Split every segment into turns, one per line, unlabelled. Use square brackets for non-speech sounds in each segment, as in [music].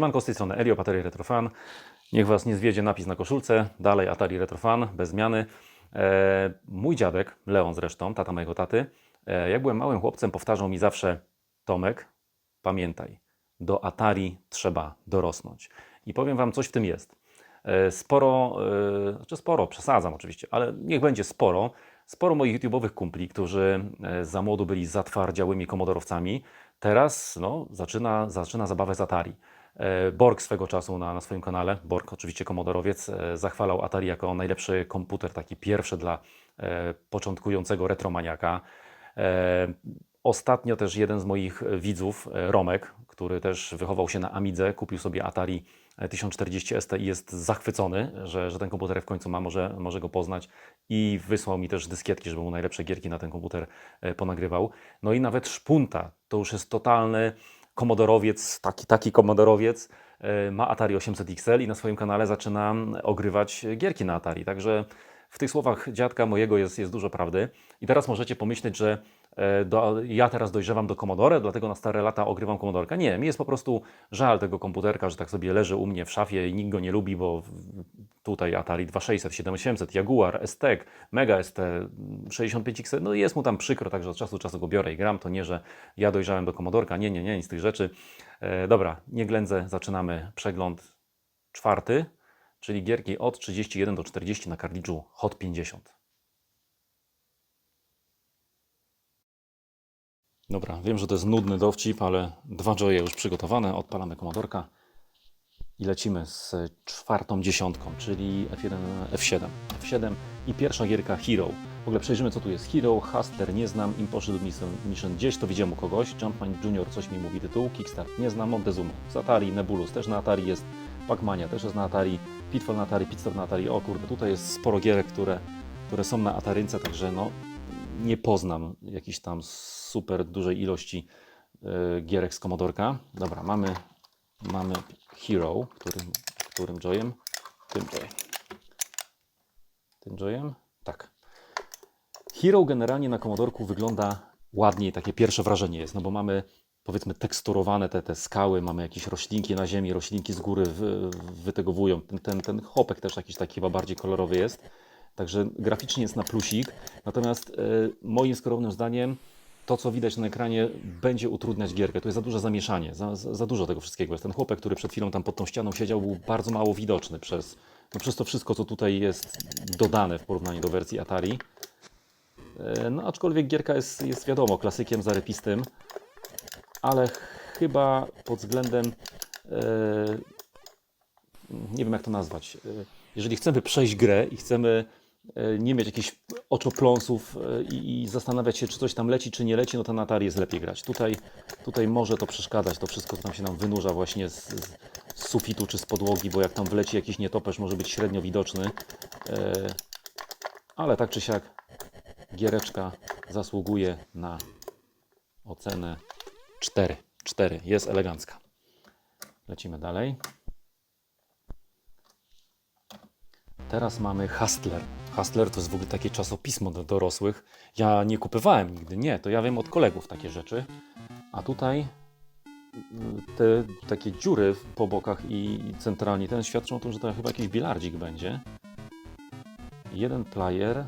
Siemanko, z tej strony Elio, Atari Retrofan. Niech Was nie zwiedzie napis na koszulce. Dalej Atari Retrofan, bez zmiany. E, mój dziadek, Leon zresztą, tata mojego taty, e, jak byłem małym chłopcem, powtarzał mi zawsze Tomek, pamiętaj, do Atari trzeba dorosnąć. I powiem Wam, coś w tym jest. E, Sporo, e, znaczy sporo, przesadzam oczywiście, ale niech będzie sporo. Sporo moich YouTube'owych kumpli, którzy e, za młodu byli zatwardziałymi komodorowcami, teraz no, zaczyna, zaczyna zabawę z Atari. E, Borg swego czasu na, na swoim kanale, Borg oczywiście komodorowiec, e, zachwalał Atari jako najlepszy komputer, taki pierwszy dla e, początkującego retromaniaka. Ostatnio też jeden z moich widzów, Romek, który też wychował się na Amidze, kupił sobie Atari 1040 ST i jest zachwycony, że, że ten komputer w końcu ma, może, może go poznać i wysłał mi też dyskietki, żeby mu najlepsze gierki na ten komputer ponagrywał. No i nawet Szpunta, to już jest totalny komodorowiec, taki, taki komodorowiec, e, ma Atari 800 XL i na swoim kanale zaczyna ogrywać gierki na Atari, także w tych słowach dziadka mojego jest, jest dużo prawdy. I teraz możecie pomyśleć, że do, ja teraz dojrzewam do Commodore, dlatego na stare lata ogrywam Commodorka. Nie, mi jest po prostu żal tego komputerka, że tak sobie leży u mnie w szafie i nikt go nie lubi, bo tutaj Atari 2600, 7800, Jaguar, STEC, Mega ST, 65X, no jest mu tam przykro, także od czasu do czasu go biorę i gram. To nie, że ja dojrzałem do Commodorka, nie, nie, nie, nic z tych rzeczy. E, dobra, nie ględzę, zaczynamy przegląd czwarty, czyli gierki od 31 do 40 na kartridżu Hot 50. Dobra, wiem, że to jest nudny dowcip, ale dwa joye już przygotowane. Odpalamy komodorka i lecimy z czwartą dziesiątką, czyli F1, F7. F7 i pierwsza gierka Hero. W ogóle przejrzymy, co tu jest. Hero, Hustler nie znam, Impossible Mission gdzieś to widziałem u kogoś, Jumpman Junior coś mi mówi tytuł, Kickstart nie znam, Montezuma z Atari, Nebulus też na Atari jest, Pac-Mania też jest na Atari, Pitfall na Atari, Pitstop na Atari. O kurde, tutaj jest sporo gierek, które, które są na Atarynce, także no nie poznam jakiejś tam super dużej ilości e, gierek z Komodorka. Dobra, mamy, mamy Hero, którym, którym joyem? Tym joyem. Tym joyem? Tak. Hero generalnie na Komodorku wygląda ładniej, takie pierwsze wrażenie jest, no bo mamy powiedzmy teksturowane te, te skały, mamy jakieś roślinki na ziemi, roślinki z góry wy, wytegowują. Ten, ten, ten chopek też jakiś taki chyba bardziej kolorowy jest. Także graficznie jest na plusik. Natomiast e, moim skromnym zdaniem to, co widać na ekranie, będzie utrudniać gierkę. Tu jest za duże zamieszanie, za, za, dużo tego wszystkiego. Jest ten chłopek, który przed chwilą tam pod tą ścianą siedział, był bardzo mało widoczny przez, no, przez to wszystko, co tutaj jest dodane w porównaniu do wersji Atari. E, No, aczkolwiek gierka jest, jest wiadomo, klasykiem zarepistym, ale chyba pod względem e, nie wiem jak to nazwać. Jeżeli chcemy przejść grę i chcemy nie mieć jakichś oczopląsów e, i, i zastanawiać się, czy coś tam leci, czy nie leci, no to na Atari jest lepiej grać. Tutaj, tutaj może to przeszkadzać, to wszystko, co tam się nam wynurza właśnie z, z z sufitu czy z podłogi, bo jak tam wleci jakiś nietoperz, może być średnio widoczny. E, Ale tak czy siak, giereczka zasługuje na ocenę 4. 4. Jest elegancka. Lecimy dalej. Teraz mamy Hustler. Hustler to jest w ogóle takie czasopismo dla dorosłych. Ja nie kupywałem nigdy, nie, to ja wiem od kolegów takie rzeczy. A tutaj y, te takie dziury po bokach i centralnie, ten świadczą o tym, że to chyba jakiś bilardzik będzie. Jeden player,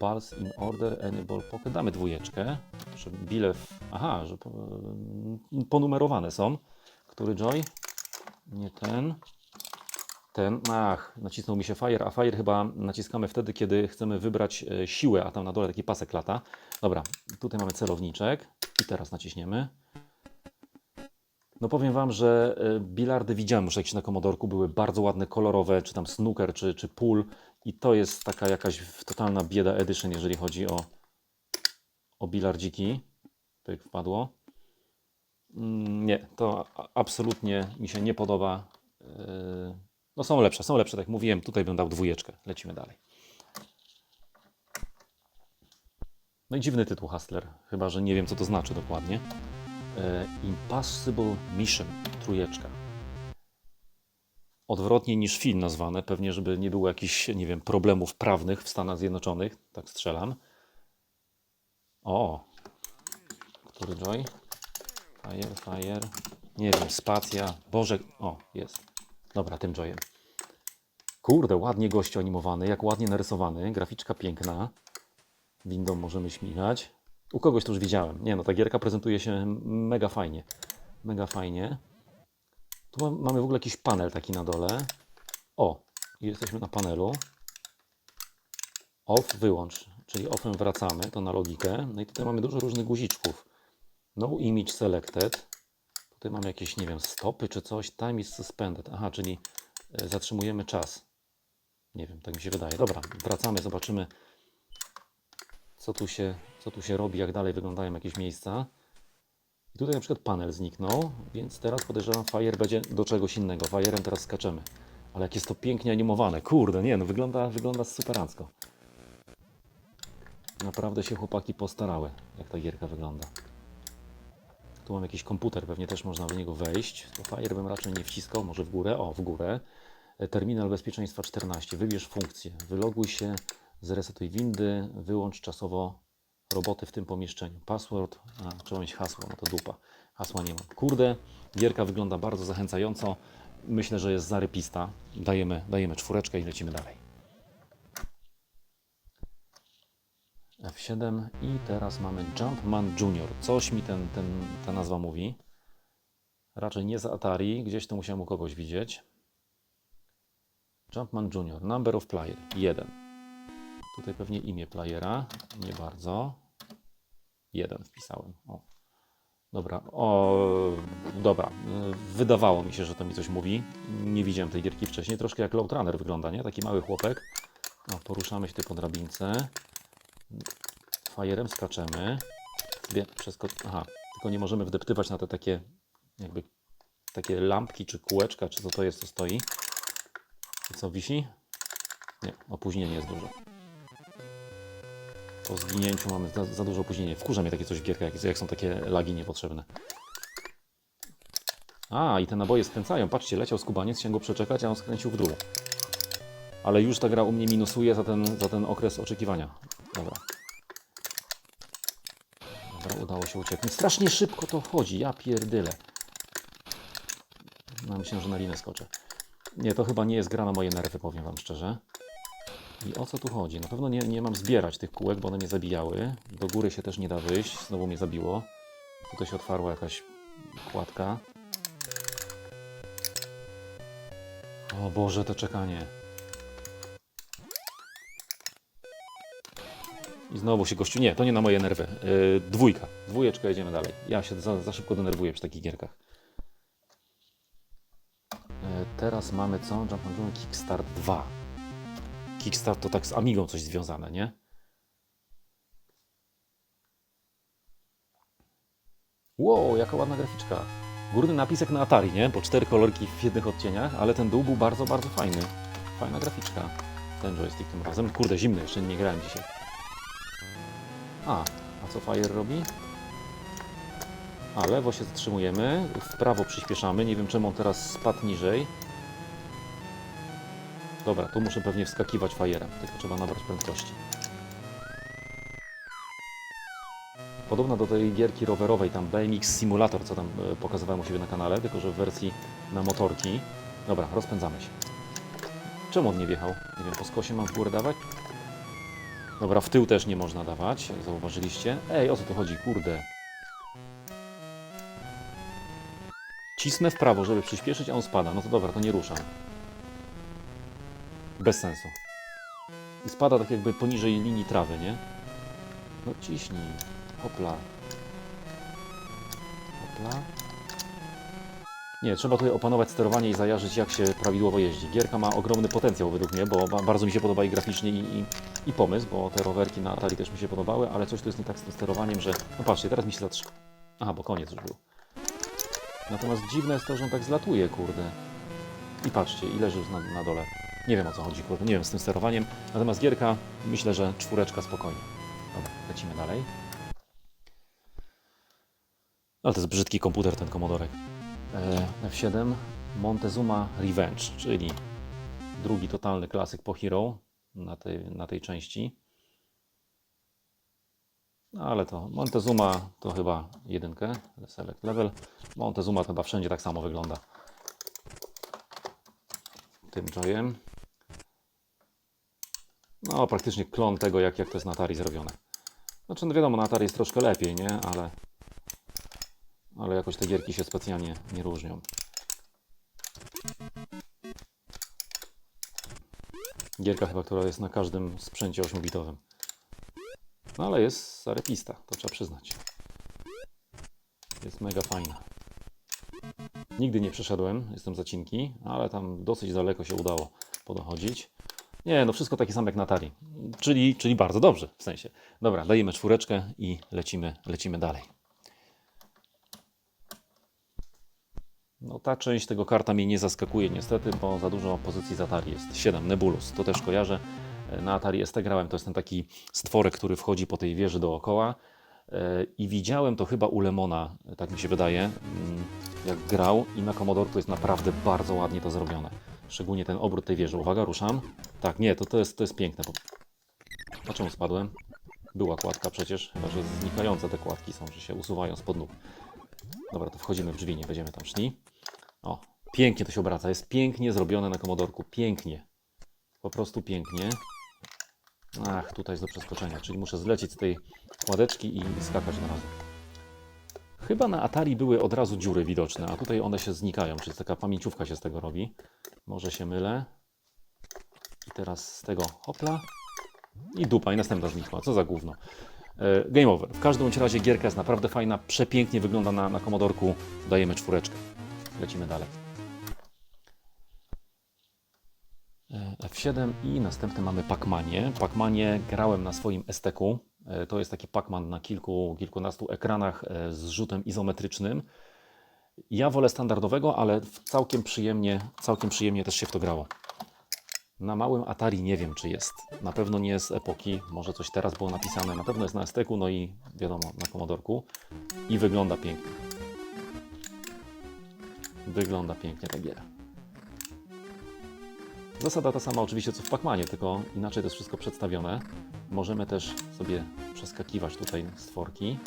balls in order, any ball pocket. Damy dwójeczkę, żeby bile w... Aha, że y, ponumerowane są. Który joy? Nie ten. Ten, ach, nacisnął mi się Fire, a Fire chyba naciskamy wtedy, kiedy chcemy wybrać e, siłę, a tam na dole taki pasek lata. Dobra, tutaj mamy celowniczek i teraz naciśniemy. No powiem Wam, że e, bilardy widziałem już jakieś na Komodorku, były bardzo ładne, kolorowe, czy tam snooker, czy, czy pool i to jest taka jakaś totalna bieda edition, jeżeli chodzi o, o bilardziki. Jak wpadło. Mm, Nie, to absolutnie mi się nie podoba. No są lepsze, są lepsze, tak jak mówiłem. Tutaj bym dał dwójeczkę. Lecimy dalej. No i dziwny tytuł Hustler, chyba że nie wiem co to znaczy dokładnie. E, Impossible Mission, trójeczka. Odwrotnie niż film nazwane, pewnie żeby nie było jakichś, nie wiem, problemów prawnych w Stanach Zjednoczonych, tak strzelam. O, który joy? Fire, fire. Nie wiem, spacja. Boże, o, jest. Dobra, tym joyem. Kurde, ładnie gościu animowany, jak ładnie narysowany. Graficzka piękna. Windą możemy śmigać. U kogoś to już widziałem. Nie no, ta gierka prezentuje się mega fajnie. Mega fajnie. Tu mam, mamy w ogóle jakiś panel taki na dole. O, jesteśmy na panelu. Off, wyłącz, czyli offem wracamy, to na logikę. No i tutaj mamy dużo różnych guziczków. No image selected. Tutaj mamy jakieś, nie wiem, stopy czy coś. Time is suspended. Aha, czyli e, zatrzymujemy czas. Nie wiem, tak mi się wydaje. Dobra, wracamy, zobaczymy, co tu się, co tu się robi, jak dalej wyglądają jakieś miejsca. I tutaj na przykład panel zniknął, więc teraz podejrzewam, Fire będzie do czegoś innego. Fire'em teraz skaczemy. Ale jak jest to pięknie animowane. Kurde, nie no, wygląda, wygląda superancko. Naprawdę się chłopaki postarały, jak ta gierka wygląda. Tu mam jakiś komputer, pewnie też można w niego wejść. To Fire bym raczej nie wciskał, może w górę. O, w górę. Terminal bezpieczeństwa 14. Wybierz funkcję. Wyloguj się, zresetuj windy, wyłącz czasowo roboty w tym pomieszczeniu. Password, a, trzeba mieć hasło, no to dupa. Hasła nie mam. Kurde, gierka wygląda bardzo zachęcająco. Myślę, że jest zarypista. Dajemy, dajemy czwóreczkę i lecimy dalej. F7 i teraz mamy Jumpman Junior. Coś mi ten, ten, ta nazwa mówi. Raczej nie z Atari, gdzieś to musiałem u kogoś widzieć. Jumpman Junior, number of player 1. Tutaj pewnie imię playera, nie bardzo. Jeden wpisałem. O. Dobra, o, dobra. Wydawało mi się, że to mi coś mówi. Nie widziałem tej gierki wcześniej. Troszkę jak Load Runner wygląda, nie? Taki mały chłopek. O, poruszamy się tutaj po drabince. Fajerem skaczemy. Zbie- Przeskocz... Aha, tylko nie możemy wdeptywać na te takie jakby takie lampki czy kółeczka, czy co to jest, co stoi. Co, wisi? Nie, opóźnienie jest duże. Po zginięciu mamy za, za dużo opóźnienia. Wkurza mnie takie coś w gierkach, jak, jak są takie lagi niepotrzebne. A, i te naboje skręcają. Patrzcie, leciał skubaniec, chciałem go przeczekać, a on skręcił w dół. Ale już ta gra u mnie minusuje za ten, za ten okres oczekiwania. Dobra. Dobra, udało się ucieknąć. Strasznie szybko to chodzi, ja pierdyle. No, myślę, że na linę skoczę. Nie, to chyba nie jest gra na moje nerwy, powiem Wam szczerze. I o co tu chodzi? Na pewno nie, nie mam zbierać tych kółek, bo one mnie zabijały. Do góry się też nie da wyjść, znowu mnie zabiło. Tutaj się otwarła jakaś kładka. O Boże, to czekanie. I znowu się gościu. Nie, to nie na moje nerwy. Yy, dwójka. Dwójeczka, jedziemy dalej. Ja się za, za szybko denerwuję przy takich gierkach. Teraz mamy co? Jump and Run Kickstart 2. Kickstart to tak z Amigą coś związane, nie? Wow, jaka ładna graficzka. Górny napisek na Atari, nie? Po cztery kolorki w jednych odcieniach, ale ten dół był bardzo, bardzo fajny. Fajna graficzka. Ten joystick tym razem. Kurde, zimny, jeszcze nie grałem dzisiaj. A, a co Fire robi? A, lewo się zatrzymujemy, w prawo przyspieszamy. Nie wiem czemu on teraz spadł niżej. Dobra, tu muszę pewnie wskakiwać fajerem, tylko trzeba nabrać prędkości. Podobna do tej gierki rowerowej, tam BMX Simulator, co tam e, pokazywałem u siebie na kanale, tylko że w wersji na motorki. Dobra, rozpędzamy się. Czemu on nie wjechał? Nie wiem, po skosie mam w górę dawać? Dobra, w tył też nie można dawać, zauważyliście. Ej, o co tu chodzi? Kurde. Cisnę w prawo, żeby przyspieszyć, a on spada. No to dobra, to nie ruszam. Bez sensu. I spada tak jakby poniżej linii trawy, nie? No ciśnij. Hopla. Hopla. Nie, trzeba tutaj opanować sterowanie i zajarzyć, jak się prawidłowo jeździ. Gierka ma ogromny potencjał według mnie, bo ba- bardzo mi się podoba i graficznie, i, i, i pomysł, bo te rowerki na Atari też mi się podobały, ale coś tu jest nie tak z tym sterowaniem, że... No patrzcie, teraz mi się zatrzyma. Aha, bo koniec już był. Natomiast dziwne jest to, że on tak zlatuje, kurde. I patrzcie, i leży już na, na dole. Nie wiem o co chodzi, kurde, nie wiem z tym sterowaniem. Natomiast gierka, myślę, że czwóreczka spokojnie. Dobra, lecimy dalej. Ale to jest brzydki komputer, ten komodorek. E, F7 Montezuma Revenge, czyli drugi totalny klasyk po Hero na tej, na tej części. No ale to Montezuma to chyba jedynkę, select level. Montezuma to chyba wszędzie tak samo wygląda. Tym joyem. No, praktycznie klon tego, jak, jak to jest na Atari zrobione. Znaczy, no wiadomo, na Atari jest troszkę lepiej, nie? Ale, ale jakoś te gierki się specjalnie nie różnią. Gierka chyba, która jest na każdym sprzęcie 8-bitowym. No ale jest zarepista, to trzeba przyznać. Jest mega fajna. Nigdy nie przeszedłem, jestem zacinki, ale tam dosyć daleko się udało podochodzić. Nie, no wszystko takie samo jak na Atari. Czyli, czyli bardzo dobrze, w sensie. Dobra, dajemy czwóreczkę i lecimy, lecimy dalej. No ta część tego karta mnie nie zaskakuje niestety, bo za dużo pozycji z Atari jest. 7 Nebulus, to też kojarzę. Na Atari ST grałem, to jest ten taki stworek, który wchodzi po tej wieży dookoła. E, I widziałem to chyba u Lemona, tak mi się wydaje, mm, jak grał i na Commodore to jest naprawdę bardzo ładnie to zrobione. Szczególnie ten obrót tej wieży. Uwaga, ruszam. Tak, nie, to, to, jest, to jest piękne. A czemu spadłem? Była kładka przecież, chyba że znikające te kładki są, że się usuwają spod nóg. Dobra, to wchodzimy w drzwi, nie będziemy tam szli. O, pięknie to się obraca. Jest pięknie zrobione na Commodorku. Pięknie. Po prostu pięknie. Ach, tutaj jest do przeskoczenia, czyli muszę zlecieć z tej kładeczki i skakać na razu. Chyba na Atari były od razu dziury widoczne, a tutaj one się znikają, czyli taka pamięciówka się z tego robi. Może się mylę. I teraz z tego hopla. I dupa, i następna znikła. Co za gówno. E, Game over. W każdym razie gierka jest naprawdę fajna, przepięknie wygląda na, na Commodorku. Dajemy czwóreczkę. Lecimy dalej. E, F7 i następny mamy Pacmanie. Pacmanie grałem na swoim STK. E, To jest taki Pacman na kilku, kilkunastu ekranach e, z rzutem izometrycznym. Ja wolę standardowego, ale całkiem przyjemnie, całkiem przyjemnie też się w to grało. Na małym Atari nie wiem, czy jest. Na pewno nie z epoki, może coś teraz było napisane. Na pewno jest na STK, no i wiadomo, na Commodorku. I wygląda pięknie. Wygląda pięknie ta giera. Zasada ta sama oczywiście co w Pacmanie, tylko inaczej to jest wszystko przedstawione. Możemy też sobie przeskakiwać tutaj stworki.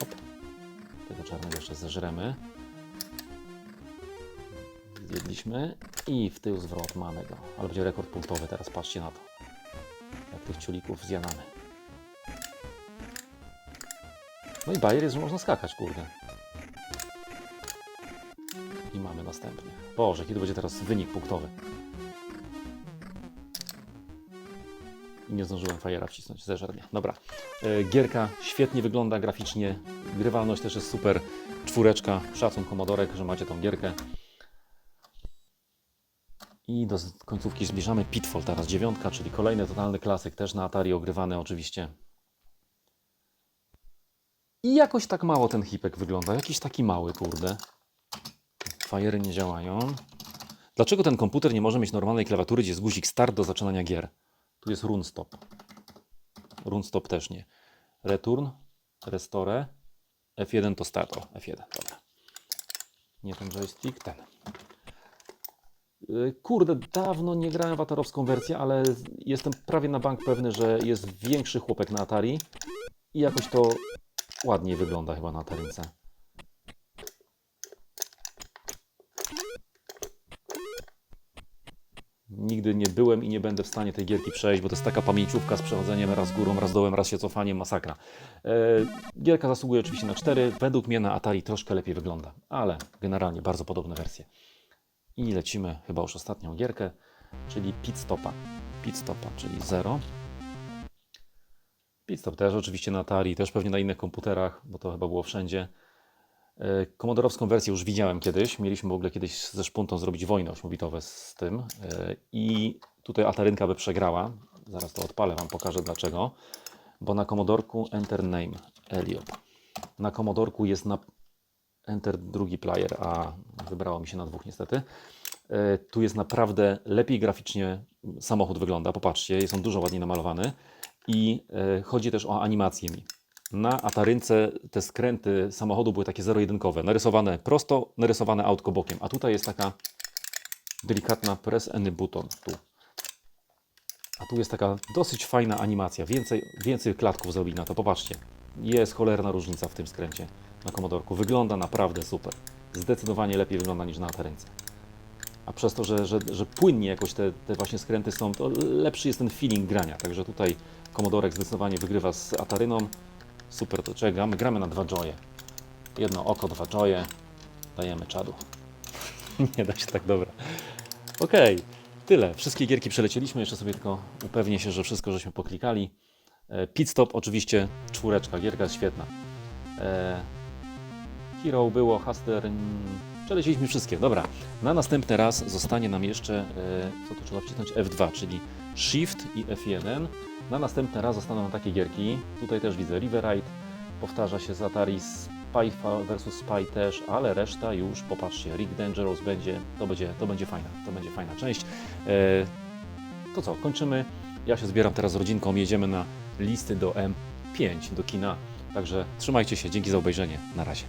Hop. Tego czarnego jeszcze zeżremy. Zjedliśmy i w tył zwrot mamy go. Ale będzie rekord punktowy teraz, patrzcie na to. Jak tych ciulików zjadamy. No i bajer jest, że można skakać, kurde. I mamy następny. Boże, kiedy będzie teraz wynik punktowy? Nie zdążyłem fajera wcisnąć, zeżar mnie. Dobra. E, Gierka świetnie wygląda graficznie. Grywalność też jest super. Czwóreczka. Szacun Komodorek, że macie tą gierkę. I do końcówki zbliżamy. Pitfall teraz dziewiątka, czyli kolejny totalny klasyk, też na Atari ogrywany oczywiście. I jakoś tak mało ten hipek wygląda. Jakiś taki mały, kurde. Fajery nie działają. Dlaczego ten komputer nie może mieć normalnej klawiatury, gdzie jest guzik start do zaczynania gier? Tu jest run stop. Run stop też nie. Return, restore, F1 to start. O, F1, dobra. Nie ten joystick, ten. Yy, Kurde, dawno nie grałem w atarowską wersję, ale jestem prawie na bank pewny, że jest większy chłopek na Atari i jakoś to ładniej wygląda chyba na Atarince. Nigdy nie byłem i nie będę w stanie tej gierki przejść, bo to jest taka pamięciówka z przechodzeniem raz górą, raz dołem, raz się cofaniem, masakra. E, gierka zasługuje oczywiście na 4. Według mnie na Atari troszkę lepiej wygląda, ale generalnie bardzo podobne wersje. I lecimy chyba już ostatnią gierkę, czyli Pit Stopa. Pit Stopa, czyli 0. Pit Stop też oczywiście na Atari, też pewnie na innych komputerach, bo to chyba było wszędzie. E, Komodorowską wersję już widziałem kiedyś. Mieliśmy w ogóle kiedyś ze Szpuntą zrobić wojny 8-bitowe z tym. E, I tutaj Atarynka by przegrała. Zaraz to odpalę, Wam pokażę dlaczego. Bo na Komodorku Enter Name Eliot. Na Komodorku jest na Enter drugi player, a wybrało mi się na dwóch niestety. E, Tu jest naprawdę lepiej graficznie samochód wygląda. Popatrzcie, jest on dużo ładniej namalowany. I chodzi też o animację mi. Na Atarynce te skręty samochodu były takie zero-jedynkowe, narysowane prosto, narysowane autko bokiem, a tutaj jest taka delikatna press any button tu. A tu jest taka dosyć fajna animacja, więcej, więcej klatków zrobili na to, popatrzcie. jest cholerna różnica w tym skręcie na komodorku. Wygląda naprawdę super. Zdecydowanie lepiej wygląda niż na Atarynce. A przez to, że, że, że płynnie jakoś te, te właśnie skręty są, to lepszy jest ten feeling grania. Także tutaj komodorek zdecydowanie wygrywa z Ataryną. Super, to czego gramy? Gramy na dwa joye. Jedno oko, dwa joye. Dajemy czadu. [laughs] Nie da się tak dobra. Okej, tyle. Wszystkie gierki przelecieliśmy. Jeszcze sobie tylko upewnię się, że wszystko żeśmy poklikali. E, Pit stop oczywiście czwóreczka, gierka jest świetna. E, Hero było, Hustler, mm, przeleciliśmy wszystkie. Dobra, na następny raz zostanie nam jeszcze, e, co tu trzeba wcisnąć, F2, czyli Shift i F1. Na następny raz zostaną takie gierki. Tutaj też widzę Riverite, powtarza się z Atari Spy vs Spy też, ale reszta już, popatrzcie, Rig Dangerous będzie, to będzie, to będzie fajna, to będzie fajna część. E, to co, kończymy. Ja się zbieram teraz z rodzinką, jedziemy na listy do M5, do kina. Także trzymajcie się, dzięki za obejrzenie. Na razie.